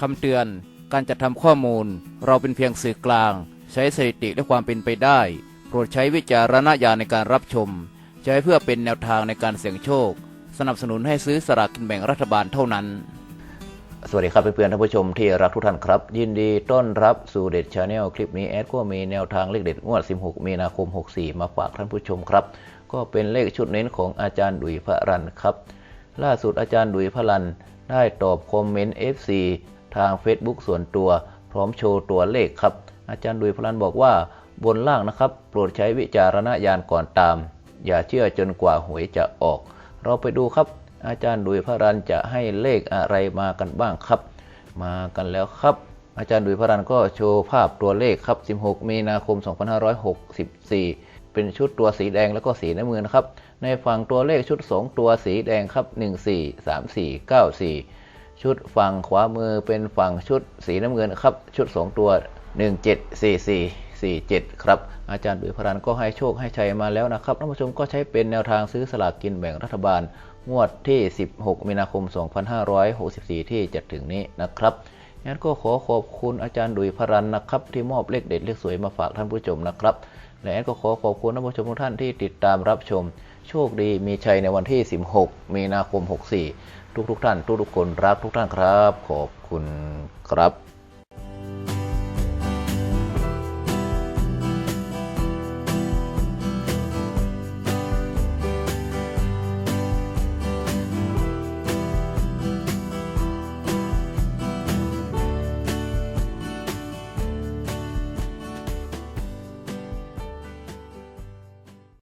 คำเตือน การจัดทำข้อมูล เราเป็นเพียงสื่อกลาง ใช้สถิติและความเป็นไปได้ โปรดใช้วิจารณญาณในการรับชม ใช้เพื่อเป็นแนวทางในการเสี่ยงโชค สนับสนุนให้ซื้อสลากกินแบ่งรัฐบาลเท่านั้น สวัสดีครับเพื่อนๆท่านผู้ชมที่รักทุกท่านครับ ยินดีต้อนรับสู่เด็ดชาแนลคลิปนี้แอดก็มีแนวทางเลขเด็ดงวด 16 มีนาคม 64 มาฝากท่านผู้ชมครับ ก็เป็นเลขชุดเน้นของอาจารย์ดุยพระรันครับ ล่าสุดอาจารย์ดุยพระรันได้ตอบคอมเมนต์ FC ทาง Facebook ส่วนตัว พร้อมโชว์ตัวเลขครับ อาจารย์ดุยพระรันบอกว่าบนล่างนะครับ โปรดใช้วิจารณญาณก่อนตาม อย่าเชื่อจนกว่าหวยจะออก เราไปดูครับ อาจารย์ดุยพรันจะให้เลขอะไรมากันบ้างครับ มากันแล้วครับ อาจารย์ดุยพระรันก็โชว์ภาพตัวเลขครับ 16 มีนาคม 2564เป็นชุดตัวสีแดงแล้วก็สีน้ำเงินนะครับ ในฝั่งตัวเลขชุด 2 ตัวสีแดงครับ 14 34 94 ชุดฝั่งขวามือเป็นฝั่งชุดสีน้ำเงินครับ ชุด 2 ตัว 1744 47 ครับ อาจารย์ดุยพรันก็ให้โชคให้ชัยมาแล้วนะครับท่านผู้ชมก็ใช้เป็นแนวทางซื้อสลากกินแบ่งรัฐบาล งวดที่ 16 มีนาคม 2564 ที่จะถึงนี้นะครับงั้นก็ขอขอบคุณอาจารย์ดุยพรันนะครับ ที่มอบเลขเด็ดเลขสวยมาฝากท่านผู้ชมนะครับ และก็ขอขอบคุณท่านผู้ชมทุกท่านที่ติดตามรับชม โชคดีมีชัยในวันที่ 16 มีนาคม 64 ทุกๆท่าน ทุกๆคนรักทุกท่านครับ ขอบคุณครับ